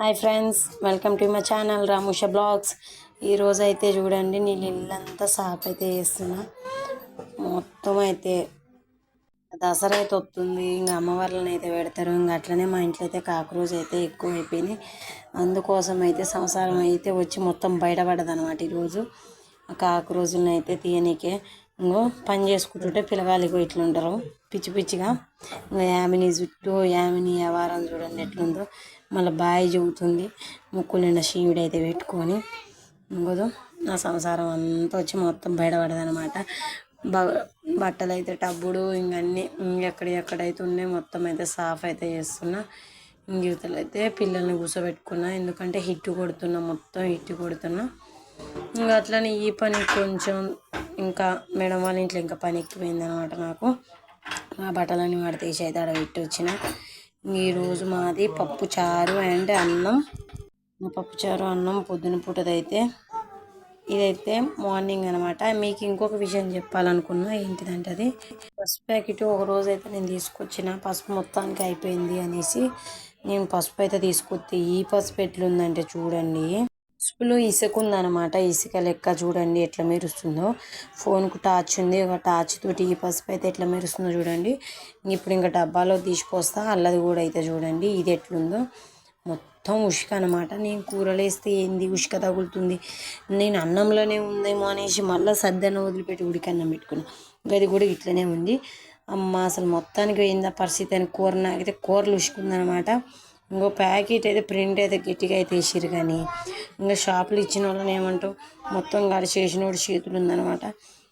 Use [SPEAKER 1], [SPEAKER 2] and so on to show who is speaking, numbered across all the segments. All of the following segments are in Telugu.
[SPEAKER 1] Hi friends welcome to my channel Ramusha vlogs. ఈరోజు అయితే చూడండి నేను ఇల్లంతా సాఫ్ అయితే వేస్తున్నా మొత్తం అయితే దసరా అయితే వస్తుంది ఇంకా అమ్మవార్లను అయితే పెడతారు. ఇంకా అట్లనే మా ఇంట్లో అయితే కాక్రోజ్ అయితే ఎక్కువ అయిపోయినాయి అందుకోసం అయితే సంసారం అయితే వచ్చి మొత్తం బయటపడదనమాట ఈరోజు. ఆ అయితే తీయనీకే. ఇంకో పని చేసుకుంటుంటే పిల్లగాళ్ళు ఇగో ఇట్లుంటారు. పిచ్చి పిచ్చిగా ఇంకా యామిని జుట్టు యామిని వ్యవహారం చూడండి ఎట్లుందో. మళ్ళీ బాయ్ చెబుతుంది ముక్కులు నిండా శివుడు అయితే పెట్టుకొని. ఇంకోదో నా సంసారం అంతా వచ్చి మొత్తం బయటపడదు అనమాట బట్టలు అయితే టబ్బుడు ఇంకన్నీ ఇంకెక్కడ ఎక్కడైతే ఉన్నాయి మొత్తం అయితే సాఫ్ అయితే చేస్తున్నా. ఇంగివతలు అయితే పిల్లల్ని కూర్చోబెట్టుకున్నా ఎందుకంటే హిట్ కొడుతున్నా మొత్తం హిట్ కొడుతున్నా. ఇంకా అట్లనే ఈ పని కొంచెం ఇంకా మేడం వాళ్ళ ఇంట్లో ఇంకా పని ఎక్కిపోయింది అనమాట నాకు ఆ బట్టలన్నీ వాడి తీసి అయితే ఆడ పెట్టి వచ్చిన. ఈరోజు మాది పప్పు చారు అండ్ అన్నం. పప్పు చారు అన్నం పొద్దున పూటదైతే ఇదైతే మార్నింగ్ అనమాట మీకు ఇంకొక విషయం చెప్పాలనుకున్నా ఏంటిదంటే అది పసుపు ప్యాకెట్ ఒక రోజు అయితే నేను తీసుకొచ్చిన. పసుపు మొత్తానికి అయిపోయింది అనేసి నేను పసుపు అయితే తీసుకొస్తే ఈ పసుపు ఎట్లుందంటే చూడండి. పసుపులో ఇసుక ఉందన్నమాట. ఇసుక లెక్క చూడండి ఎట్లా మెరుస్తుందో. ఫోన్కు టార్చ్ ఉంది. ఒక టార్చ్ తోటి ఈ పసుపు అయితే ఎట్లా మెరుస్తుందో చూడండి. ఇప్పుడు ఇంకా డబ్బాలో తీసుకొస్తా అల్లది కూడా అయితే చూడండి. ఇది ఎట్లుందో. మొత్తం ఉషిక అనమాట నేను కూరలు వేస్తే ఏంది? ఉషిక తగులుతుంది. నేను అన్నంలోనే ఉందేమో అనేసి మళ్ళీ సద్దన్న వదిలిపెట్టి ఉడికి అన్నం పెట్టుకున్నా. గది కూడా ఇట్లనే ఉంది. అమ్మ అసలు మొత్తానికి పోయిందా పరిస్థితి అని కూర నాకైతే కూరలు ఉసుకుందనమాట ఇంకో ప్యాకెట్ అయితే ప్రింట్ అయితే గట్టిగా అయితే వేసిరు కానీ ఇంకా షాపులు ఇచ్చిన వాళ్ళని ఏమంటావు? మొత్తం గడి చేసినోడు చేతులు ఉందనమాట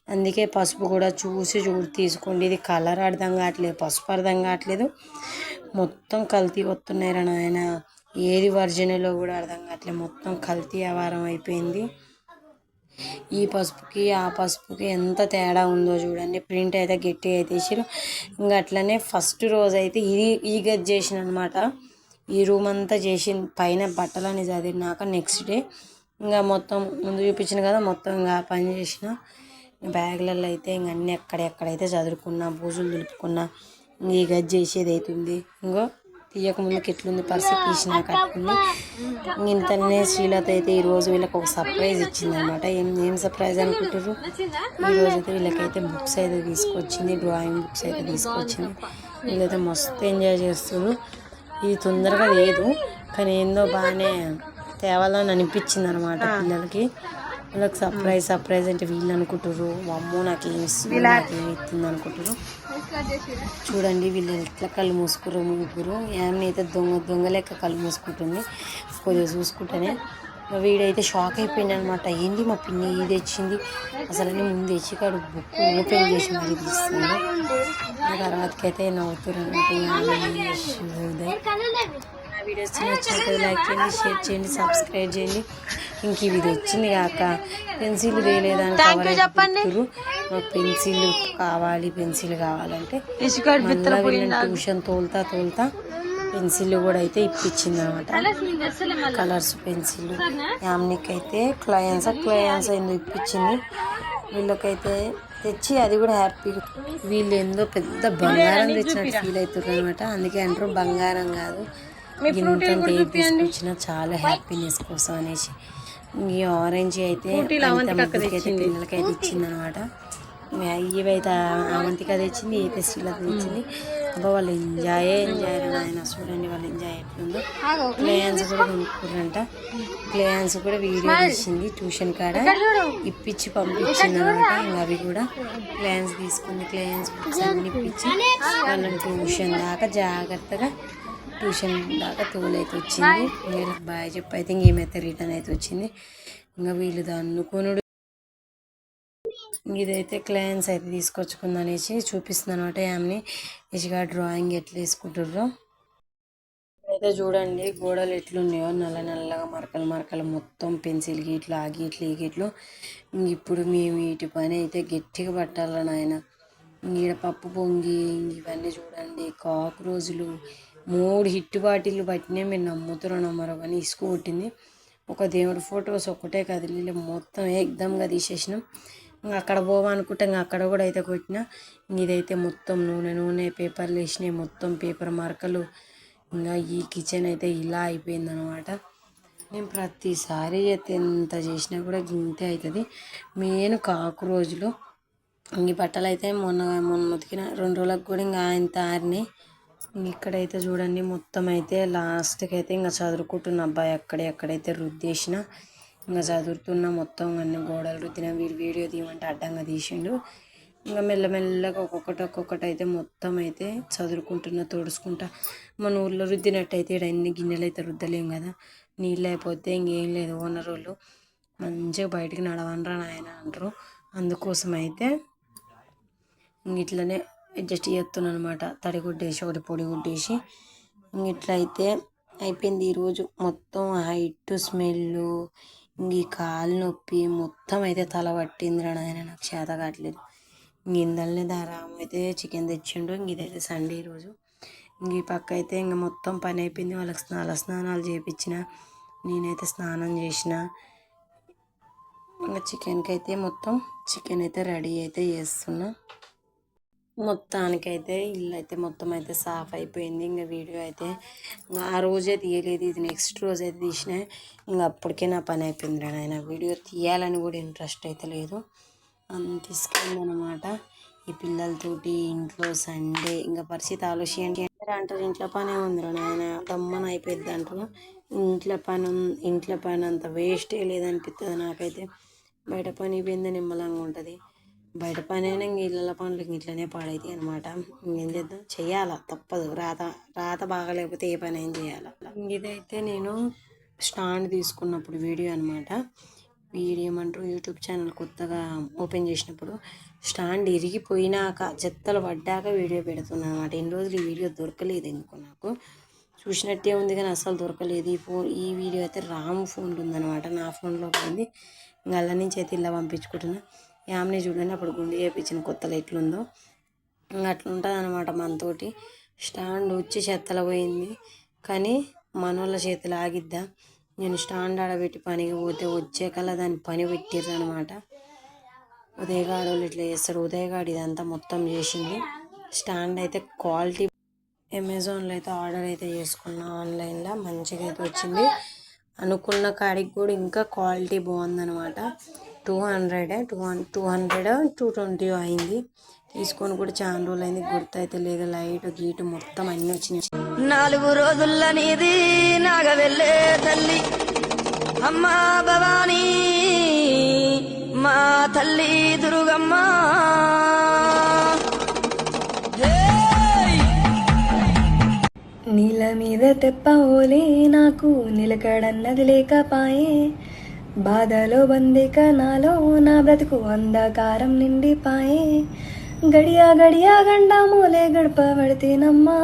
[SPEAKER 1] అందుకే పసుపు కూడా చూసి చూడు తీసుకోండి. ఇది కలర్ అర్థం కావట్లేదు పసుపు అర్థం కావట్లేదు. మొత్తం కల్తీ వస్తున్నాయి నాయన. ఏది వర్జనలో కూడా అర్థం కావట్లేదు. మొత్తం కల్తీ వ్యవహారం అయిపోయింది. ఈ పసుపుకి ఆ పసుపుకి ఎంత తేడా ఉందో చూడండి. ప్రింట్ అయితే గట్టిగా అయితే వేసారు ఇంకా అట్లనే ఫస్ట్ రోజు అయితే ఇది ఈ గది చేసిన అనమాట ఈ రూమ్ అంతా చేసి పైన బట్టలని చదివినాక నెక్స్ట్ డే ఇంకా మొత్తం ముందు చూపించిన కదా మొత్తం ఇంకా పని చేసిన. బ్యాగ్లలో అయితే ఇంక అన్నీ ఎక్కడెక్కడైతే చదువుకున్నా పూజలు దులుపుకున్నా ఈ గది చేసేది అవుతుంది ఇంకో తీయక ముందుకి ఎట్లుంది పరిస్థితి తీసినా కట్టుకుంది. ఇంతనే శ్రీలత అయితే ఈరోజు వీళ్ళకి ఒక సర్ప్రైజ్ ఇచ్చిందనమాట ఏం ఏం సర్ప్రైజ్ అనుకుంటారు ఈరోజు అయితే వీళ్ళకైతే బుక్స్ అయితే తీసుకొచ్చింది డ్రాయింగ్ బుక్స్ అయితే తీసుకొచ్చింది. వీళ్ళైతే మస్తు ఎంజాయ్ చేస్తారు ఇది తొందరగా లేదు. కానీ ఏందో బాగానే తేవాలని అనిపించింది అనమాట పిల్లలకి. వీళ్ళకి సర్ప్రైజ్ సర్ప్రైజ్ అంటే వీళ్ళు అనుకుంటారు అమ్మో నాకు ఏమి ఇస్తుంది నాకు ఏమి ఇస్తుంది అనుకుంటారు చూడండి వీళ్ళు ఎట్లా కళ్ళు మూసుకురు ముగ్గురు ఏమని అయితే దొంగ దొంగ లెక్క కళ్ళు మూసుకుంటుంది. కొద్దిగా చూసుకుంటేనే వీడైతే షాక్ అయిపోయింది అనమాట ఏంది మా పిన్ని ఇది వచ్చింది అసలు అని ముందు తెచ్చి కాడు బుక్ ఓపెన్ చేసి మరి తీస్తుంది ఆ తర్వాతకి అయితే నవ్వుతారు నా వీడియోస్ నచ్చినట్టు లైక్ చేయండి షేర్ చేయండి సబ్స్క్రైబ్ చేయండి. ఇంక ఇది వచ్చింది కాక పెన్సిల్ వేయలేదని చెప్పండి. పెన్సిల్ కావాలి పెన్సిల్ కావాలంటే ట్యూషన్ తోలుతా తోలుతా పెన్సిల్ కూడా అయితే ఇప్పించింది అనమాట కలర్స్ పెన్సిల్ యామ్నిక్ అయితే క్లయన్స్ క్లయన్స్ ఏందో ఇప్పించింది? వీళ్ళకైతే తెచ్చి అది కూడా హ్యాపీ. వీళ్ళు ఏందో పెద్ద బంగారం తెచ్చినట్టు ఫీల్ అవుతారు అనమాట అందుకే అంటారు బంగారం కాదు. ఏది తీసుకొచ్చినా చాలా హ్యాపీనెస్ కోసం అనేసి. ఈ ఆరెంజ్ అయితే అయితే పిల్లలకైతే ఇచ్చిందనమాట. ఇవైతే అవంతిక తెచ్చింది ఏ ఫెస్టివల్ తెచ్చింది. అబ్బా వాళ్ళు ఎంజాయ్ ఎంజాయ్ ఆయన చూడండి వాళ్ళు ఎంజాయ్ ఎట్లుందో. క్లేయన్స్ కూడా కొనుక్కున్నారంట క్లేయన్స్ కూడా వీడియో తీసింది ట్యూషన్ కాడ. ఇప్పించి పంపించింది అనమాట ఇంకా అవి కూడా. క్లేయన్స్ తీసుకుంది క్లేయన్స్ బుక్స్ అన్ని ఇప్పించి వాళ్ళని ట్యూషన్ దాకా జాగ్రత్తగా ట్యూషన్ దాకా తోలైతే వచ్చింది. వీళ్ళకి బాయ్ చెప్పి అయితే ఇంకేమైతే రిటర్న్ అయితే వచ్చింది. ఇంకా వీళ్ళు దన్నుకొనుడు ఇదైతే క్లయన్స్ అయితే తీసుకొచ్చుకుంది అనేసి చూపిస్తుంది అనమాట ఆమెని ఇసుగా డ్రాయింగ్ ఎట్లా వేసుకుంటారో అయితే చూడండి గోడలు ఎట్లున్నాయో. నల్ల నల్లగా మరకలు మరకలు మొత్తం పెన్సిల్ గీట్లు ఆ గీట్లు ఈ గీట్లు. ఇప్పుడు మేము వీటి పని అయితే గట్టిగా పట్టాలని ఆయన ఈడ పప్పు పొంగి ఇవన్నీ చూడండి. కాక్రోజులు మూడు హిట్ బాటిల్ పట్టినా మీరు నమ్ముతారో నమ్మరో కానీ ఇసుకు కొట్టింది. ఒక దేవుడి ఫొటోస్ ఒక్కటే కదిలి మొత్తం ఎగ్దమ్గా తీసేసినాం. ఇంకా అక్కడ పోవనుకుంటే ఇంకా అక్కడ కూడా అయితే కొట్టిన. ఇదైతే మొత్తం నూనె నూనె పేపర్లు వేసినాయి. మొత్తం పేపర్ మార్కలు ఇంకా ఈ కిచెన్ అయితే ఇలా అయిపోయింది అనమాట నేను ప్రతిసారి అయితే ఎంత చేసినా కూడా ఇంతే అవుతుంది. మెయిన్ కాకు రోజులు. ఈ బట్టలు అయితే మొన్న మొన్న ఉతికిన. రెండు రోజులకు కూడా ఇంకా ఆయన ఆరినాయి. ఇంక ఇక్కడైతే చూడండి మొత్తం అయితే లాస్ట్కి అయితే ఇంకా చదువుకుంటున్న అబ్బాయి అక్కడే ఎక్కడైతే రుద్దేసిన. ఇంకా చదువుతున్న మొత్తం అన్ని గోడలు రుద్దిన వీడు వీడియో తీయమంటే అడ్డంగా తీసిండు. ఇంకా మెల్లమెల్లగా ఒక్కొక్కటి ఒక్కొక్కటి అయితే మొత్తం అయితే చదువుకుంటున్నా తోడుచుకుంటా. మన ఊళ్ళో రుద్దినట్టయితే ఇక్కడ ఎన్ని గిన్నెలు అయితే రుద్దలేం కదా. నీళ్ళు అయిపోతే ఇంకేం లేదు ఓనర్ వాళ్ళు. మంచిగా బయటికి నడవనరా నాయన అంటారు. అందుకోసం అయితే ఇట్లనే అడ్జస్ట్ చేస్తున్నాను అనమాట తడి గుడ్డేసి ఒకటి పొడి గుడ్డేసి ఇంక ఇట్లా అయిపోయింది ఈరోజు మొత్తం హైట్ స్మెల్ ఈ కాలు నొప్పి మొత్తం అయితే తల పట్టిందిరా నాయన నాకు చేత కావట్లేదు. ఇంక ఇందల్నే అయితే చికెన్ తెచ్చిండు. ఇంక ఇదైతే సండే రోజు. ఇంక ఈ పక్క అయితే ఇంక మొత్తం పని అయిపోయింది. వాళ్ళకి స్నాన స్నానాలు చేయించిన నేనైతే స్నానం చేసిన. ఇంకా చికెన్కి అయితే మొత్తం చికెన్ అయితే రెడీ అయితే చేస్తున్నా. మొత్తానికైతే ఇల్లు అయితే మొత్తం అయితే సాఫ్ అయిపోయింది ఇంకా వీడియో అయితే ఇంకా ఆ రోజే తీయలేదు. ఇది నెక్స్ట్ రోజు అయితే తీసిన ఇంకా అప్పటికే నా పని అయిపోయింది రా నాయన. వీడియో తీయాలని కూడా ఇంట్రెస్ట్ అయితే లేదు. అంత తీసుకెళ్ళిందనమాట ఈ పిల్లలతోటి ఇంట్లో సండే ఇంకా పరిస్థితి ఆలోచించి అంటారు ఇంట్లో పనే ఉందిరా నాయన. దమ్మన అయిపోయింది అంటారు. ఇంట్లో పని ఇంట్లో పని అంత వేస్టే లేదనిపిస్తుంది నాకైతే. బయట పని పోయింది నిమ్మలంగా ఉంటుంది బయట పని అయినా ఇళ్ళ పనులు ఇంక ఇట్లనే పాడైతాయి అనమాట ఏం చేద్దాం? చేయాలా తప్పదు. రాత రాత బాగాలేకపోతే ఏ పని ఏం చేయాలా? ఇదైతే నేను స్టాండ్ తీసుకున్నప్పుడు వీడియో అనమాట వీడియో అంటారు యూట్యూబ్ ఛానల్ కొత్తగా ఓపెన్ చేసినప్పుడు స్టాండ్ ఇరిగిపోయినాక చెత్తలు పడ్డాక వీడియో పెడుతున్నాను అనమాట ఎన్ని రోజులు ఈ వీడియో దొరకలేదు ఎందుకు నాకు. చూసినట్టే ఉంది కానీ అసలు దొరకలేదు. ఈ ఫోన్ ఈ వీడియో అయితే రామ్ ఫోన్లో ఉందనమాట నా ఫోన్లో పోయింది ఇంకా అలా నుంచి అయితే ఇలా పంపించుకుంటున్నాను యామ్ని చూడండి అప్పుడు గుండె చేయించిన కొత్తలో ఎట్లుందో ఇంకా అట్లుంటుంది అనమాట మనతోటి. స్టాండ్ వచ్చి చెత్తలో పోయింది. కానీ మనోళ్ళ చేతులు ఆగిద్దా? నేను స్టాండ్ ఆడబెట్టి పనికి పోతే వచ్చే కల్లా దాన్ని పని పెట్టిర్రు అనమాట ఉదయగాడు వాళ్ళు ఇట్లా చేస్తారు. ఉదయగాడు ఇదంతా మొత్తం చేసింది స్టాండ్ అయితే క్వాలిటీ. అమెజాన్లో అయితే ఆర్డర్ అయితే చేసుకున్నా. ఆన్లైన్లో మంచిగా అయితే వచ్చింది. అనుకున్న కాడికి కూడా ఇంకా క్వాలిటీ బాగుందనమాట టూ హండ్రెడ్ టూ హన్ టూ హండ్రెడ్ టూ ట్వంటీ అయింది. తీసుకొని కూడా చాలా రోజులు అయింది గుర్తైతే లేదు. లైట్ గీటు మొత్తం అన్నీ వచ్చినాయి.
[SPEAKER 2] నాలుగు రోజుల నీది నాగవెళ్ళే తల్లి. అమ్మా భవానీ మా తల్లి దుర్గమ్మ.
[SPEAKER 3] నీల మీద తెప్పవోలే నాకు నిలకడన్నది లేకపాయే బాధలో బందిక నాలో నా బ్రతుకు అంధకారం నిండిపాయే గడియా గడియా గండా మూలే గడప పడితేనమ్మా